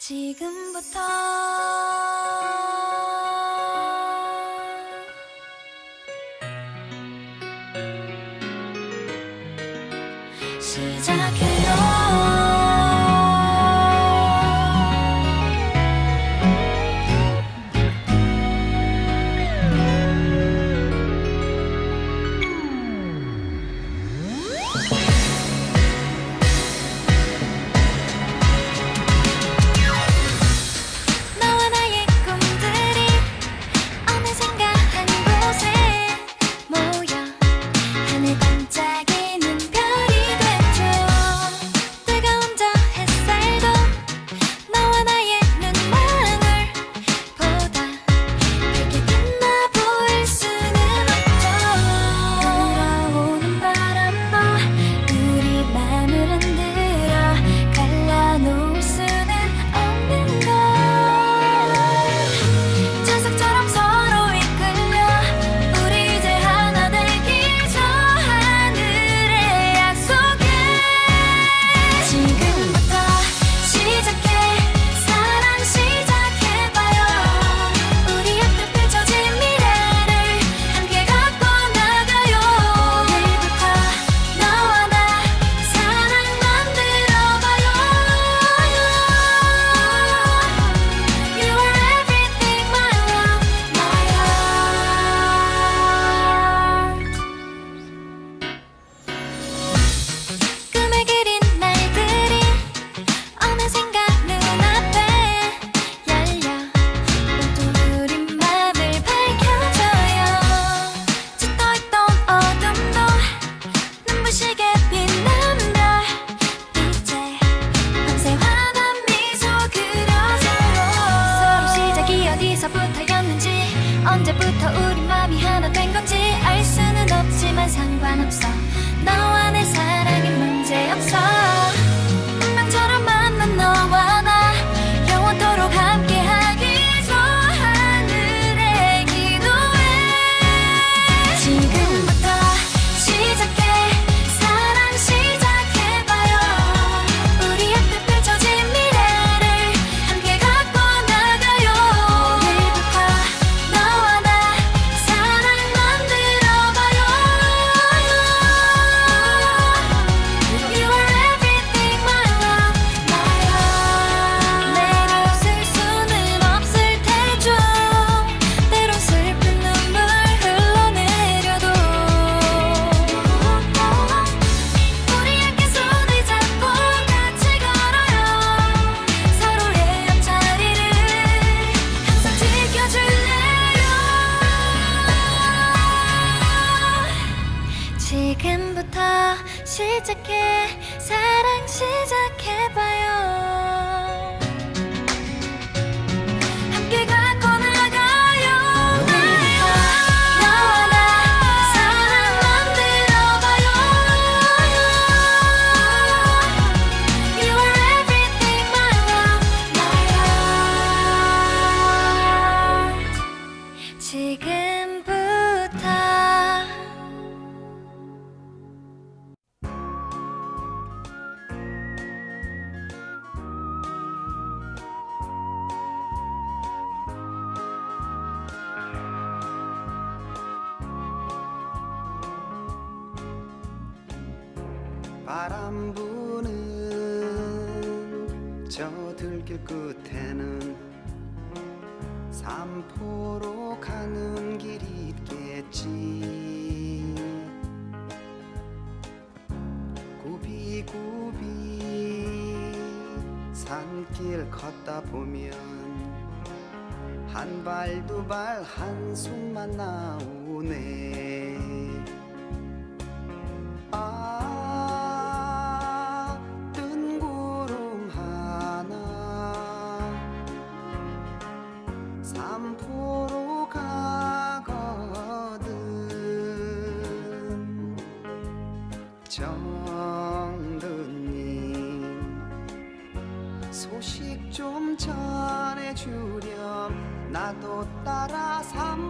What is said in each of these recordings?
지금부터 시작해. 시작 바람 부는 저 들길 끝에는 산포로 가는 길이 있겠지. 구비구비 산길 걷다 보면 한 발 두 발 한숨만 나오네. 공포로 가거든. 정든님 소식 좀 전해주렴. 나도 따라 삼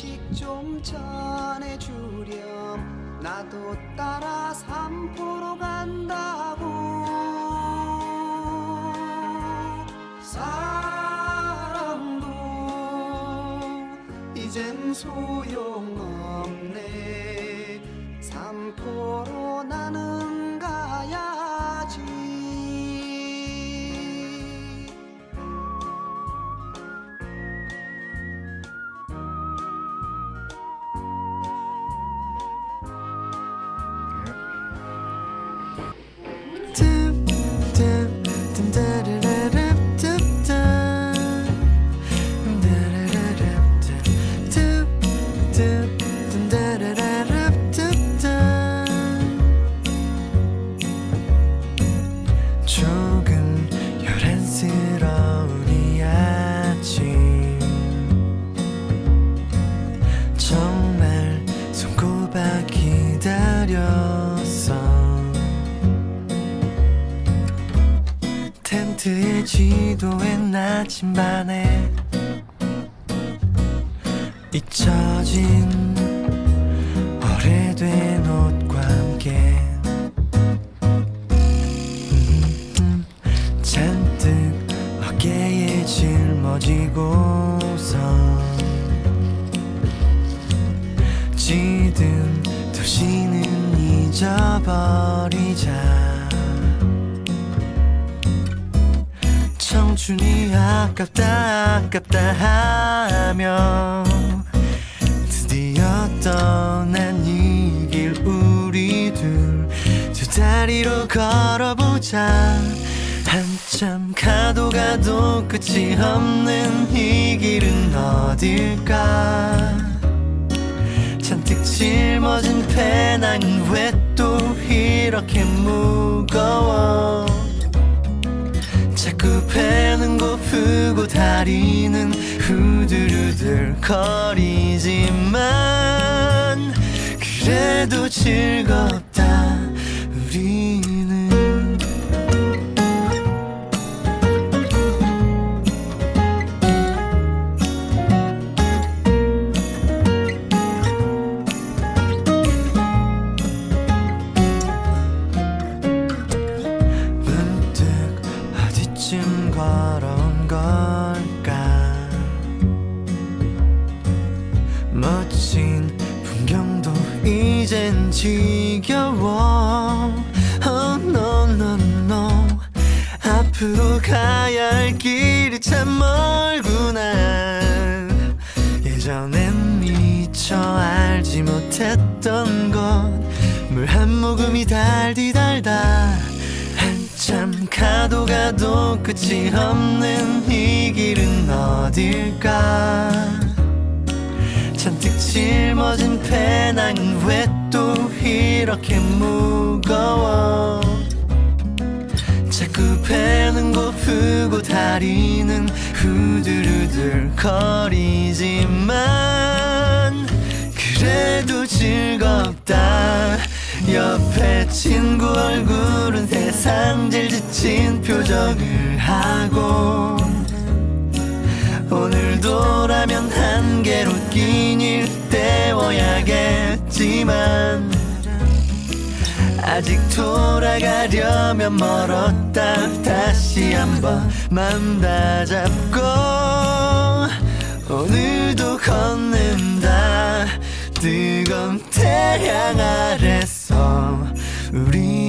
소식 좀 전해주렴. 나도 따라 삼포로 간다고. 사랑도 이젠 소용없네. 삼포로 지도에 나침반에 잊혀진 오래된 옷과 함께. 음, 잔뜩 어깨에 짊어지고서 찌든 도시는 잊어버리자 청춘이 아깝다 아깝다 하며 드디어 떠난 이 길 우리들 두 다리로 걸어보자. 한참 가도 가도 끝이 없는 이 길은 어딜까? 잔뜩 짊어진 배낭은 왜 또 이렇게 무거워 자꾸 배는 고프고 다리는 후들후들 거리지만 그래도 즐겁다 지겨워. Oh, no, no, no. 앞으로 가야 할 길이 참 멀구나. 예전엔 미처 알지 못했던 것. 물한 모금이 달디 달다. 한참 가도 가도 끝이 없는 이 길은 어딜까 잔뜩 짊어진 배낭은 왜 또 이렇게 무거워? 자꾸 배는 고프고 다리는 후들후들 거리지만 그래도 즐겁다. 옆에 친구 얼굴은 세상 질 지친 표정을 하고 오늘도라면 때워야겠지만 아직 돌아가려면 멀었다. 다시 한번 맘 다잡고 오늘도 걷는다. 뜨거운 태양 아래서 우리